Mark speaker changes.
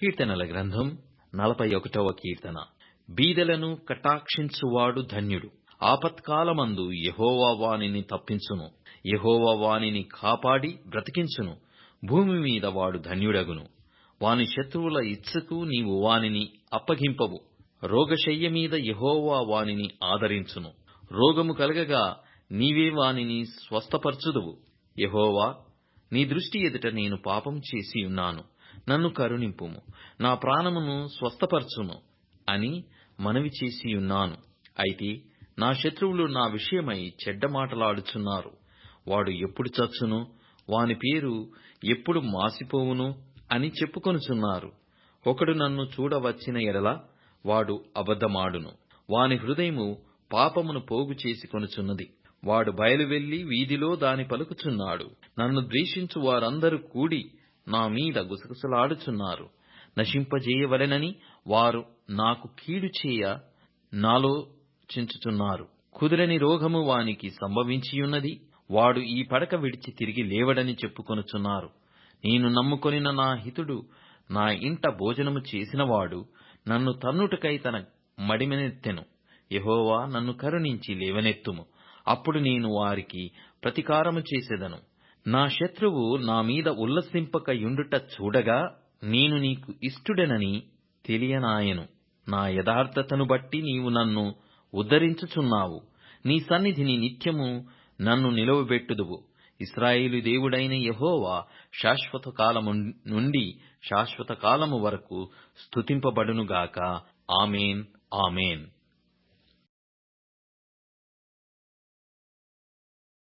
Speaker 1: కీర్తనల గ్రంథం నలభై ఒకటవ కీర్తన. బీదలను కటాక్షించువాడు ధన్యుడు. ఆపత్కాలమందు యెహోవా వానిని తప్పించును. యెహోవా వానిని కాపాడి బ్రతికించును. భూమి మీద వాడు ధన్యుడగును. వాని శత్రువుల ఇచ్చకు నీవు వానిని అప్పగింపవు. రోగశయ్య మీద యహోవా వానిని ఆదరించును. రోగము కలగగా నీవే వానిని స్వస్థపరచుదువు. యహోవా నీ దృష్టి ఎదుట నేను పాపం చేసి ఉన్నాను. నన్ను కరుణింపుము. నా ప్రాణమును స్వస్థపరచుము అని మనవి చేసియున్నాను అయితే నా శత్రువులు నా విషయమై చెడ్డ మాటలాడుచున్నారు. వాడు ఎప్పుడు చచ్చును? వాని పేరు ఎప్పుడు మాసిపోవును? అని చెప్పుకొనుచున్నారు. ఒకడు నన్ను చూడవచ్చిన ఎడల వాడు అబద్ధమాడును. వాని హృదయము పాపమును పోగు చేసుకొనుచున్నది వాడు బయలువెళ్ళి వీధిలో దాని పలుకుచున్నాడు. నన్ను ద్వేషించు వారందరూ కూడి నా మీద గుసగుసలాడుచున్నారు. నశింపజేయవలెనని వారు నాకు కీడు చేయ నాలోచించుచున్నారు. కుదిరని రోగము వానికి సంభవించియున్నది. వాడు ఈ పడక విడిచి తిరిగి లేవడని చెప్పుకొనుచున్నారు. నేను నమ్ముకొనిన నా హితుడు నా ఇంట భోజనము చేసినవాడు నన్ను తన్నుటకై తన మడిమెనెత్తెను. యహోవా నన్ను కరుణించి లేవనెత్తుము. అప్పుడు నేను వారికి ప్రతీకారము చేసేదను. నా శత్రువు నా మీద ఉల్లసింపకయుండుట చూడగా నేను నీకు ఇష్టుడనని తెలియనాయెను. నా యథార్థతను బట్టి నీవు నన్ను ఉద్ధరించుచున్నావు. నీ సన్నిధిని నిత్యము నన్ను నిలవబెట్టుదువు. ఇస్రాయేలు దేవుడైన యహోవా శాశ్వత కాలము నుండి శాశ్వత కాలము వరకు స్థుతింపబడునుగాక ఆమెన్ ఆమెన్.